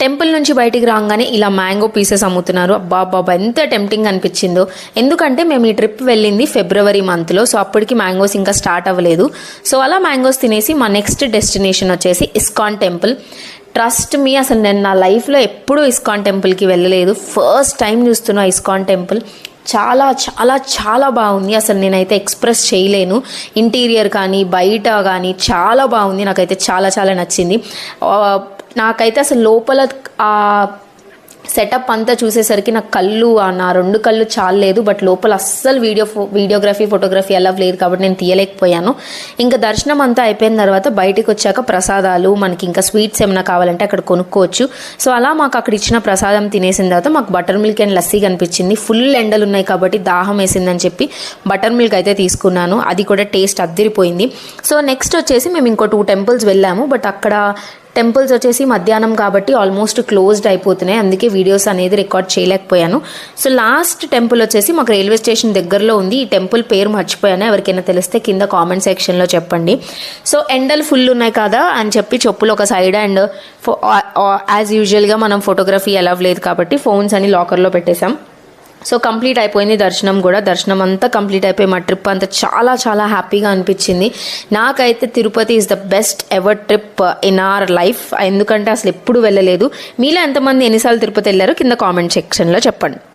Temple నుంచి బయటికి రాగానే ఇలా మ్యాంగో పీసెస్ అమ్ముతున్నారు. అబ్బా బాబా ఎంత టెంప్టింగ్ అనిపించిందో. ఎందుకంటే మేము ఈ ట్రిప్ వెళ్ళింది ఫిబ్రవరి మంత్లో సో అప్పటికి మ్యాంగోస్ ఇంకా స్టార్ట్ అవ్వలేదు. సో అలా మ్యాంగోస్ తినేసి మా నెక్స్ట్ డెస్టినేషన్ వచ్చేసి ఇస్కాన్ టెంపుల్. ట్రస్ట్ మీ అసలు నేను నా లైఫ్లో ఎప్పుడూ ఇస్కాన్ టెంపుల్కి వెళ్ళలేదు. ఫస్ట్ టైం చూస్తున్నా ఇస్కాన్ టెంపుల్ చాలా చాలా చాలా బాగుంది. అసలు నేనైతే ఎక్స్ప్రెస్ చేయలేను. ఇంటీరియర్ కానీ బయట కానీ చాలా బాగుంది. నాకైతే చాలా చాలా నచ్చింది. నాకైతే అసలు లోపల ఆ సెటప్ అంతా చూసేసరికి నా కళ్ళు ఆ నా రెండు కళ్ళు చాలలేదు బట్ లోపల అస్సలు వీడియో ఫో వీడియోగ్రఫీ ఫోటోగ్రఫీ అలా లేదు కాబట్టి నేను తీయలేకపోయాను. ఇంకా దర్శనం అంతా అయిపోయిన తర్వాత బయటకు వచ్చాక ప్రసాదాలు మనకి ఇంకా స్వీట్స్ ఏమైనా కావాలంటే అక్కడ కొనుక్కోవచ్చు. సో అలా మాకు అక్కడ ఇచ్చిన ప్రసాదం తినేసిన తర్వాత మాకు బటర్ మిల్క్ అండ్ లస్సీ కనిపించింది. ఫుల్ ఎండలు ఉన్నాయి కాబట్టి దాహం వేసిందని చెప్పి బటర్ మిల్క్ అయితే తీసుకున్నాను. అది కూడా టేస్ట్ అద్దరిపోయింది. సో నెక్స్ట్ వచ్చేసి మేము ఇంకో టూ టెంపుల్స్ వెళ్ళాము. బట్ అక్కడ టెంపుల్స్ వచ్చేసి మధ్యాహ్నం కాబట్టి ఆల్మోస్ట్ క్లోజ్డ్ అయిపోతున్నాయి. అందుకే వీడియోస్ అనేది రికార్డ్ చేయలేకపోయాను. సో లాస్ట్ టెంపుల్ వచ్చేసి మాకు రైల్వే స్టేషన్ దగ్గరలో ఉంది. ఈ టెంపుల్ పేరు మర్చిపోయాను. ఎవరికైనా తెలిస్తే కింద కామెంట్ సెక్షన్లో చెప్పండి. సో ఎండలు ఫుల్ ఉన్నాయి కదా అని చెప్పి చెప్పులు ఒక సైడ్ అండ్ యాజ్ యూజువల్గా మనం ఫోటోగ్రఫీ అలవ్ లేదు కాబట్టి ఫోన్స్ అని లాకర్లో పెట్టేశాం. సో కంప్లీట్ అయిపోయింది దర్శనం కూడా. దర్శనం అంతా కంప్లీట్ అయిపోయి మా ట్రిప్ అంతా చాలా చాలా హ్యాపీగా అనిపించింది. నాకైతే Tirupati is the best ever trip in our life ఎందుకంటే అసలు ఎప్పుడు వెళ్ళలేదు. మీలో ఎంతమంది ఎన్నిసార్లు తిరుపతి వెళ్ళారో కింద కామెంట్ సెక్షన్లో చెప్పండి.